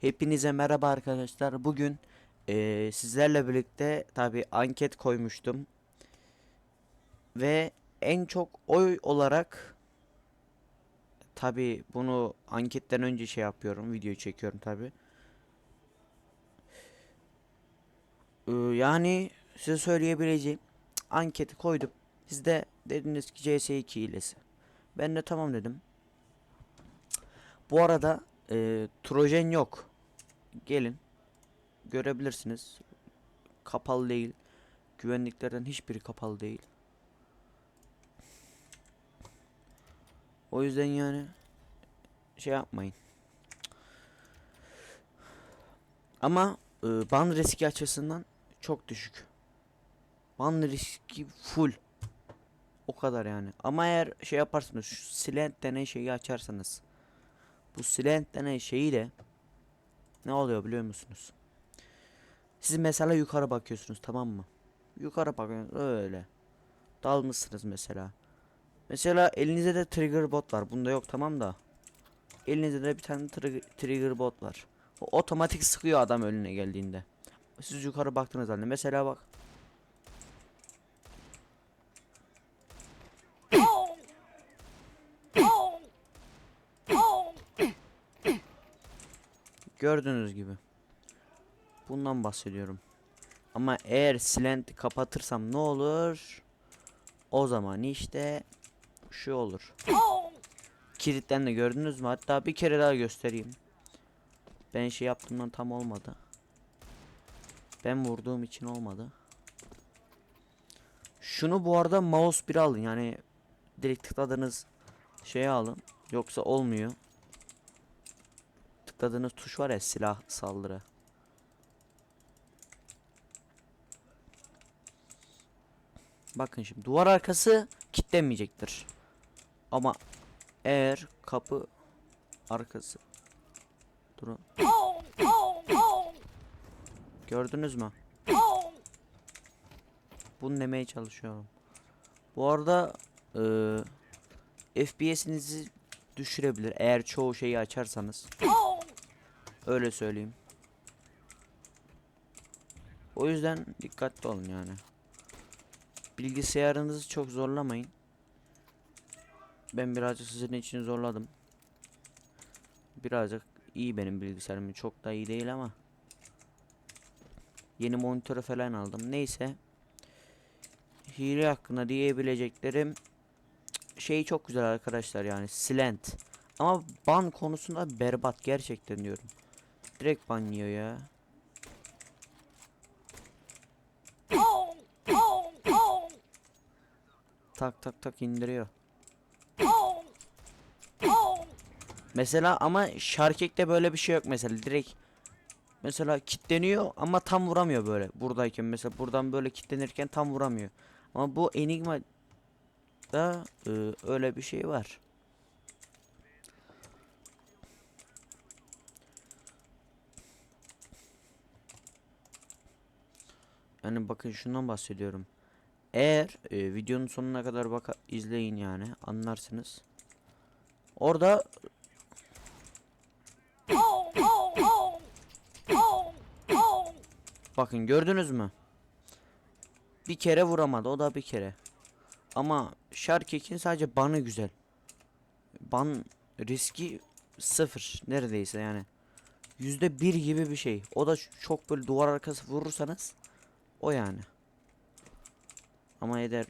Hepinize merhaba arkadaşlar. Bugün eee, sizlerle birlikte tabi anket koymuştum. Ve en çok oy olarak tabi bunu anketten önce şey yapıyorum. Videoyu çekiyorum tabi. yani size söyleyebileceğim anketi koydum. Siz de dediniz ki CS2 hilesi. Ben de tamam dedim. Bu arada eee Trojan yok. Gelin. Görebilirsiniz. Kapalı değil. Güvenliklerden hiçbiri kapalı değil. O yüzden yani şey yapmayın. Ama e, ban riski açısından çok düşük. Ban riski full. O kadar yani. Ama eğer şey yaparsanız şu silent denen şeyi açarsanız bu silent denen şeyi de ne oluyor biliyor musunuz? Siz mesela yukarı bakıyorsunuz tamam mı? Yukarı bakıyorsunuz öyle. Dalmışsınız mesela. Mesela elinizde de trigger bot var. Bunda yok tamam da. Elinizde de bir tane trigger, trigger bot var. O otomatik sıkıyor adam önüne geldiğinde. Siz yukarı baktığınız halde mesela bak. Gördüğünüz gibi. Bundan bahsediyorum. Ama eğer silenti kapatırsam ne olur? O zaman işte şu olur. Kilitten de gördünüz mü? Hatta bir kere daha göstereyim. Ben şey yaptığımdan tam olmadı. Ben vurduğum için olmadı. Şunu bu arada mouse 1 alın yani direkt tıkladığınız şeye alın. Yoksa olmuyor. Tıkladığınız tuş var ya silah saldırı. Bakın şimdi duvar arkası kilitlenmeyecektir. Ama eğer kapı arkası Durun. Gördünüz mü? Bunu demeye çalışıyorum. Bu arada eee FPS'inizi düşürebilir eğer çoğu şeyi açarsanız. Öyle söyleyeyim. O yüzden dikkatli olun yani. Bilgisayarınızı çok zorlamayın. Ben birazcık sizin için zorladım. Birazcık iyi benim bilgisayarım. Çok da iyi değil ama. Yeni monitörü falan aldım. Neyse. Hile hakkında diyebileceklerim şey çok güzel arkadaşlar yani silent. Ama ban konusunda berbat gerçekten diyorum. Direkt ban yiyor ya. Tak tak tak indiriyor. Mesela ama Sharkek'te böyle bir şey yok mesela direkt mesela kitleniyor ama tam vuramıyor böyle buradayken mesela buradan böyle kitlenirken tam vuramıyor. Ama bu Enigma da e, öyle bir şey var. Yani bakın şundan bahsediyorum. Eğer e, videonun sonuna kadar baka izleyin yani anlarsınız. Orada Bakın gördünüz mü? Bir kere vuramadı o da bir kere. Ama Sharkek'in sadece banı güzel. Ban riski sıfır neredeyse yani. Yüzde bir gibi bir şey. O da çok böyle duvar arkası vurursanız o yani. Ama eder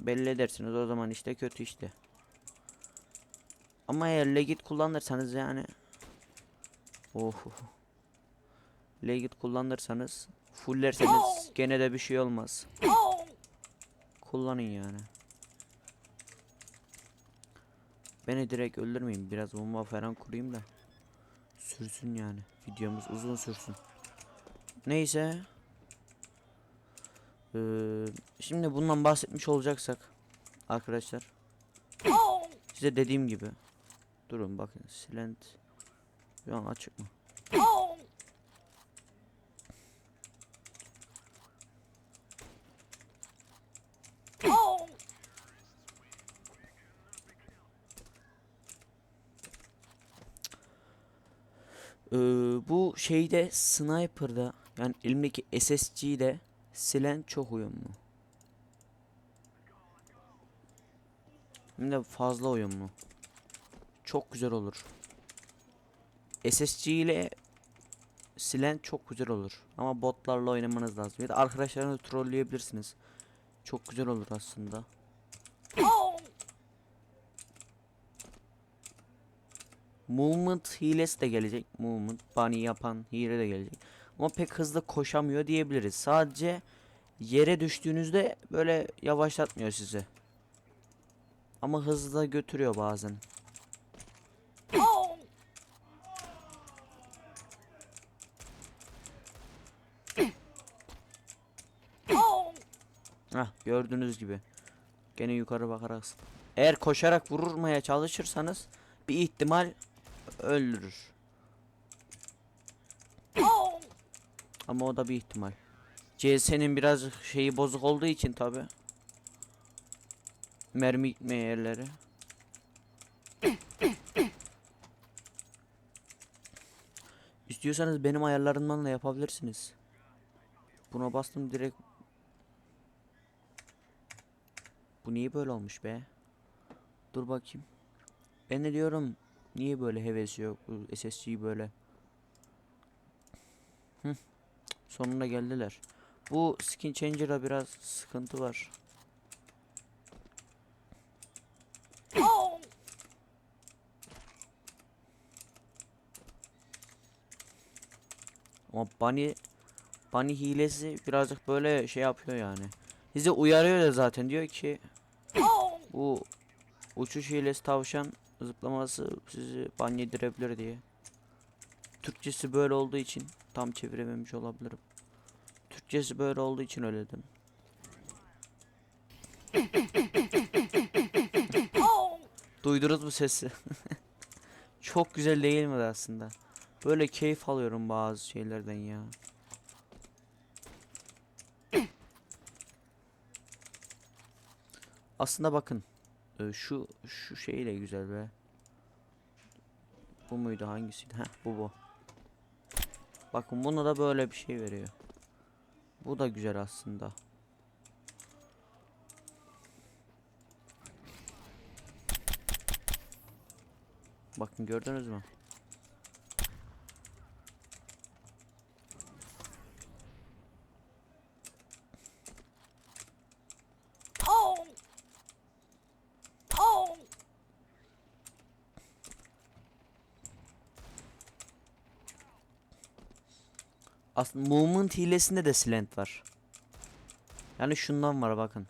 belli edersiniz o zaman işte kötü işte. Ama eğer legit kullanırsanız yani Oh. Legit kullanırsanız fullerseniz gene de bir şey olmaz. Kullanın yani. Beni direkt öldürmeyin. Biraz bomba falan kurayım da. Sürsün yani. Videomuz uzun sürsün. Neyse. Ee, şimdi bundan bahsetmiş olacaksak arkadaşlar. Size dediğim gibi. Durun bakın silent. Şu an açık mı? Ee, bu şeyde sniper'da yani elimdeki SSG'de silen çok uyumlu. Hem de fazla uyumlu. Çok güzel olur. SSG ile silen çok güzel olur. Ama botlarla oynamanız lazım. Ya da arkadaşlarınızı trolleyebilirsiniz. Çok güzel olur aslında. Movement hilesi de gelecek. Movement bunny yapan hile de gelecek. Ama pek hızlı koşamıyor diyebiliriz. Sadece yere düştüğünüzde böyle yavaşlatmıyor sizi. Ama hızlı da götürüyor bazen. Hah gördüğünüz gibi. Gene yukarı bakarak. Eğer koşarak vurmaya çalışırsanız bir ihtimal öldürür. Ama o da bir ihtimal. CS'nin biraz şeyi bozuk olduğu için tabi. Mermi gitme yerleri. İstiyorsanız benim ayarlarımdan da yapabilirsiniz. Buna bastım direkt. Bu niye böyle olmuş be? Dur bakayım. Ben de diyorum niye böyle heves yok bu SSG böyle. Hı. Sonuna geldiler. Bu skin changer'da biraz sıkıntı var. Ama bunny bunny hilesi birazcık böyle şey yapıyor yani. Bizi uyarıyor da zaten diyor ki bu uçuş hilesi tavşan zıplaması sizi ban diye. Türkçesi böyle olduğu için tam çevirememiş olabilirim. Türkçesi böyle olduğu için öyle dedim. Duydunuz mu sesi? Çok güzel değil mi aslında? Böyle keyif alıyorum bazı şeylerden ya. Aslında bakın e, şu şu şey de güzel be. Bu muydu hangisiydi? Heh bu bu. Bakın buna da böyle bir şey veriyor. Bu da güzel aslında. Bakın gördünüz mü? Aslında movement hilesinde de slant var. Yani şundan var bakın.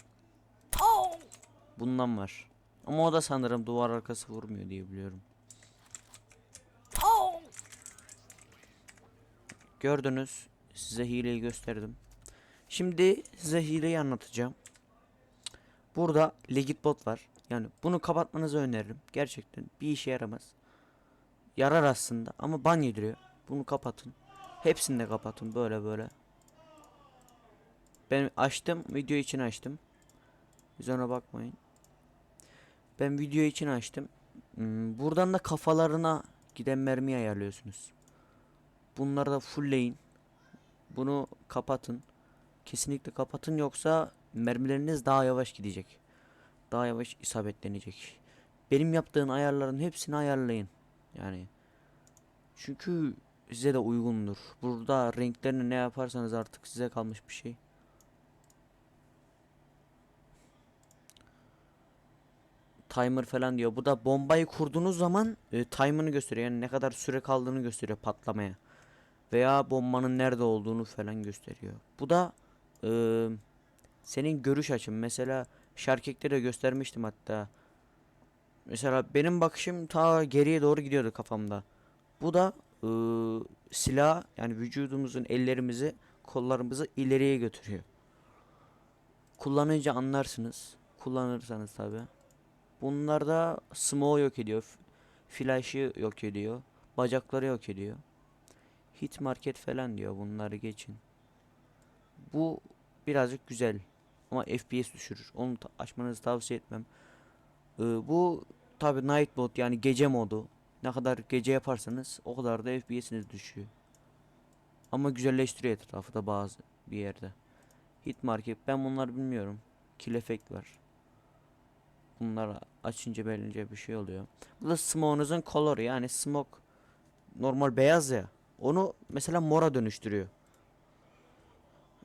Bundan var. Ama o da sanırım duvar arkası vurmuyor diye biliyorum. Gördünüz. Size hileyi gösterdim. Şimdi size hileyi anlatacağım. Burada legit bot var. Yani bunu kapatmanızı öneririm. Gerçekten bir işe yaramaz. Yarar aslında ama ban yediriyor. Bunu kapatın. Hepsini de kapatın böyle böyle. Ben açtım. Video için açtım. Biz ona bakmayın. Ben video için açtım. Hmm, buradan da kafalarına giden mermi ayarlıyorsunuz. Bunları da fullleyin. Bunu kapatın. Kesinlikle kapatın yoksa mermileriniz daha yavaş gidecek. Daha yavaş isabetlenecek. Benim yaptığım ayarların hepsini ayarlayın. Yani çünkü size de uygundur. Burada renklerini ne yaparsanız artık size kalmış bir şey. Timer falan diyor. Bu da bombayı kurduğunuz zaman e, timer'ını gösteriyor. Yani ne kadar süre kaldığını gösteriyor patlamaya. Veya bombanın nerede olduğunu falan gösteriyor. Bu da e, senin görüş açın. Mesela Sharkek'te de göstermiştim hatta. Mesela benim bakışım ta geriye doğru gidiyordu kafamda. Bu da e, silah yani vücudumuzun ellerimizi kollarımızı ileriye götürüyor. Kullanınca anlarsınız. Kullanırsanız tabi. Bunlarda smoke yok ediyor. Flash'ı yok ediyor. Bacakları yok ediyor. Hit market falan diyor bunları geçin. Bu birazcık güzel. Ama FPS düşürür. Onu açmanızı tavsiye etmem. Ee, bu tabi night mode yani gece modu. Ne kadar gece yaparsanız o kadar da FPS'iniz düşüyor. Ama güzelleştiriyor etrafı da bazı bir yerde. Hit market ben bunları bilmiyorum. Kill effect var. Bunları açınca belince bir şey oluyor. Bu da smoke'unuzun color yani smoke normal beyaz ya. Onu mesela mora dönüştürüyor.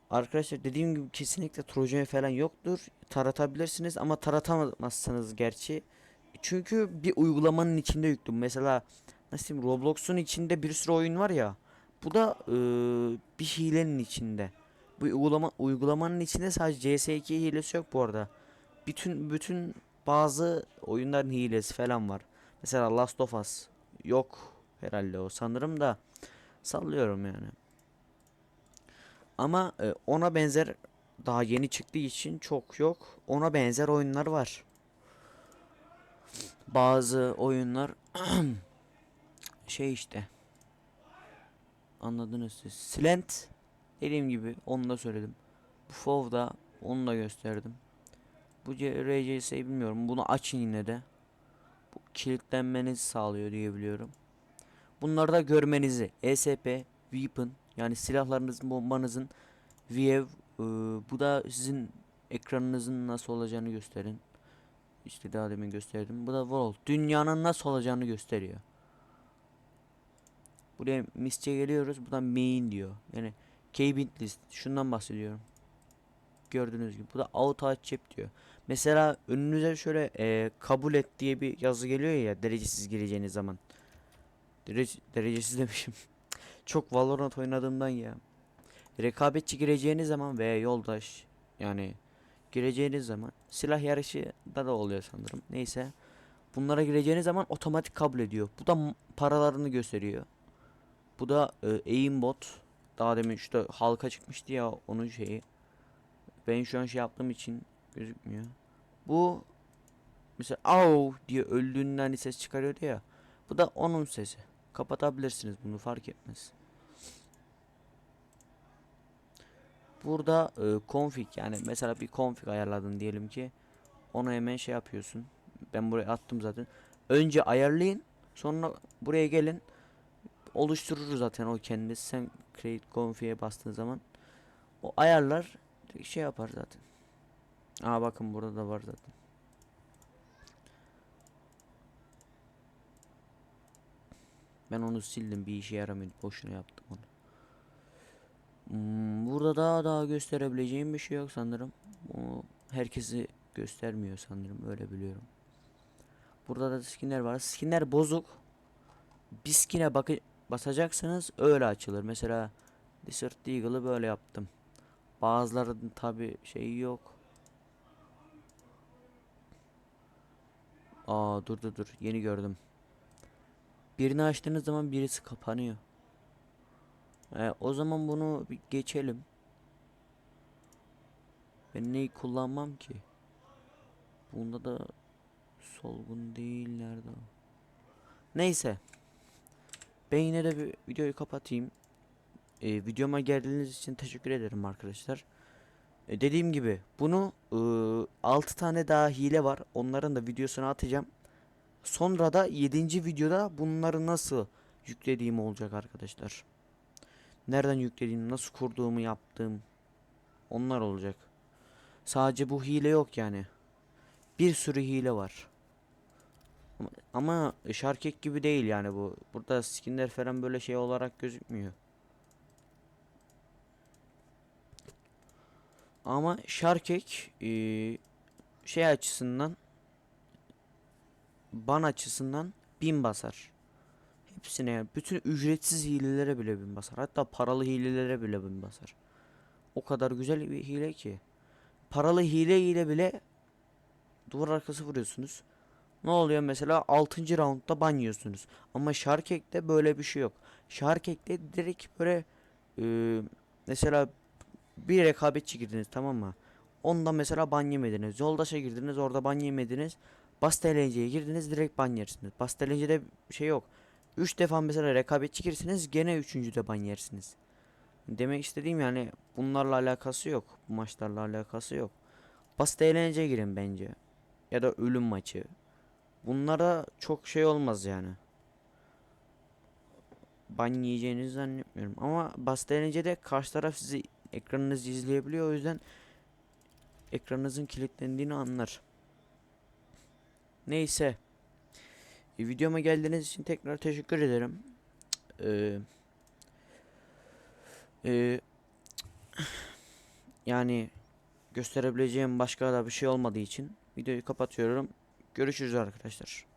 Arkadaşlar dediğim gibi kesinlikle Trojan falan yoktur. Taratabilirsiniz ama taratamazsınız gerçi. Çünkü bir uygulamanın içinde yüklü. Mesela nasıl diyeyim Roblox'un içinde bir sürü oyun var ya. Bu da eee, bir hilenin içinde. Bu uygulama uygulamanın içinde sadece CS2 hilesi yok bu arada. Bütün bütün bazı oyunların hilesi falan var. Mesela Last of Us yok herhalde o sanırım da sallıyorum yani. Ama e, ona benzer daha yeni çıktığı için çok yok. Ona benzer oyunlar var. Bazı oyunlar şey işte. Anladınız siz. Slant dediğim gibi onu da söyledim. Bu FOV'da onu da gösterdim. Bu RCS'yi bilmiyorum. Bunu açın yine de. Bu kilitlenmenizi sağlıyor diye biliyorum. Bunları da görmenizi ESP, weapon yani silahlarınızın, bombanızın VF e, bu da sizin ekranınızın nasıl olacağını gösterin. İşte daha demin gösterdim. Bu da world. Dünyanın nasıl olacağını gösteriyor. Buraya misçe geliyoruz. Buradan main diyor. Yani kbint list. Şundan bahsediyorum. Gördüğünüz gibi. Bu da auto açıp diyor. Mesela önünüze şöyle e, kabul et diye bir yazı geliyor ya derecesiz gireceğiniz zaman. Derece, derecesiz demişim. Çok Valorant oynadığımdan ya. Rekabetçi gireceğiniz zaman veya yoldaş yani gireceğiniz zaman silah yarışı da oluyor sanırım. Neyse. Bunlara gireceğiniz zaman otomatik kabul ediyor. Bu da paralarını gösteriyor. Bu da e, aimbot. Daha demin işte halka çıkmıştı ya onun şeyi. Ben şu an şey yaptığım için gözükmüyor. Bu mesela au diye öldüğünden hani ses çıkarıyordu ya. Bu da onun sesi. Kapatabilirsiniz bunu fark etmez. Burada e, config yani mesela bir config ayarladın diyelim ki onu hemen şey yapıyorsun. Ben buraya attım zaten. Önce ayarlayın sonra buraya gelin oluşturur zaten o kendisi. Sen create config'e bastığın zaman o ayarlar şey yapar zaten. Aa bakın burada da var zaten. Ben onu sildim bir işe yaramıyor. Boşuna yaptım onu. Hmm, burada daha daha gösterebileceğim bir şey yok sanırım. O herkesi göstermiyor sanırım öyle biliyorum. Burada da skinler var. Skinler bozuk. Bir skine bakı basacaksınız öyle açılır. Mesela Desert Eagle'ı böyle yaptım. Bazılarının tabi şeyi yok. Aa dur dur dur yeni gördüm. Birini açtığınız zaman birisi kapanıyor. E, o zaman bunu bir geçelim. Ben neyi kullanmam ki? Bunda da solgun değil nerede? Neyse. Ben yine de bir videoyu kapatayım. E, videoma geldiğiniz için teşekkür ederim arkadaşlar. E, dediğim gibi bunu e, 6 tane daha hile var. Onların da videosunu atacağım. Sonra da 7. videoda bunları nasıl yüklediğim olacak arkadaşlar. Nereden yüklediğim, nasıl kurduğumu yaptığım onlar olacak. Sadece bu hile yok yani. Bir sürü hile var. Ama, ama Sharkek gibi değil yani bu. Burada skinler falan böyle şey olarak gözükmüyor. Ama Sharkek eee, şey açısından ban açısından bin basar. Hepsine yani bütün ücretsiz hilelere bile bin basar. Hatta paralı hilelere bile bin basar. O kadar güzel bir hile ki. Paralı hile ile bile duvar arkası vuruyorsunuz. Ne oluyor mesela 6. roundda ban yiyorsunuz. Ama Sharkek'te böyle bir şey yok. Sharkek'te direkt böyle e, mesela bir rekabetçi girdiniz tamam mı? Onda mesela ban yemediniz. Yoldaşa girdiniz orada ban yemediniz. Bastelence'ye girdiniz direkt ban yersiniz. Bastelence'de şey yok. 3 defa mesela rekabetçi girsiniz gene 3. de ban yersiniz. Demek istediğim yani bunlarla alakası yok. Bu maçlarla alakası yok. Basit eğlence girin bence. Ya da ölüm maçı. Bunlara çok şey olmaz yani. ban yiyeceğinizi zannetmiyorum. Ama bas denince de karşı taraf sizi ekranınızı izleyebiliyor. O yüzden ekranınızın kilitlendiğini anlar. Neyse. E, videoma geldiğiniz için tekrar teşekkür ederim. Eee eee, yani gösterebileceğim başka da bir şey olmadığı için videoyu kapatıyorum. Görüşürüz arkadaşlar.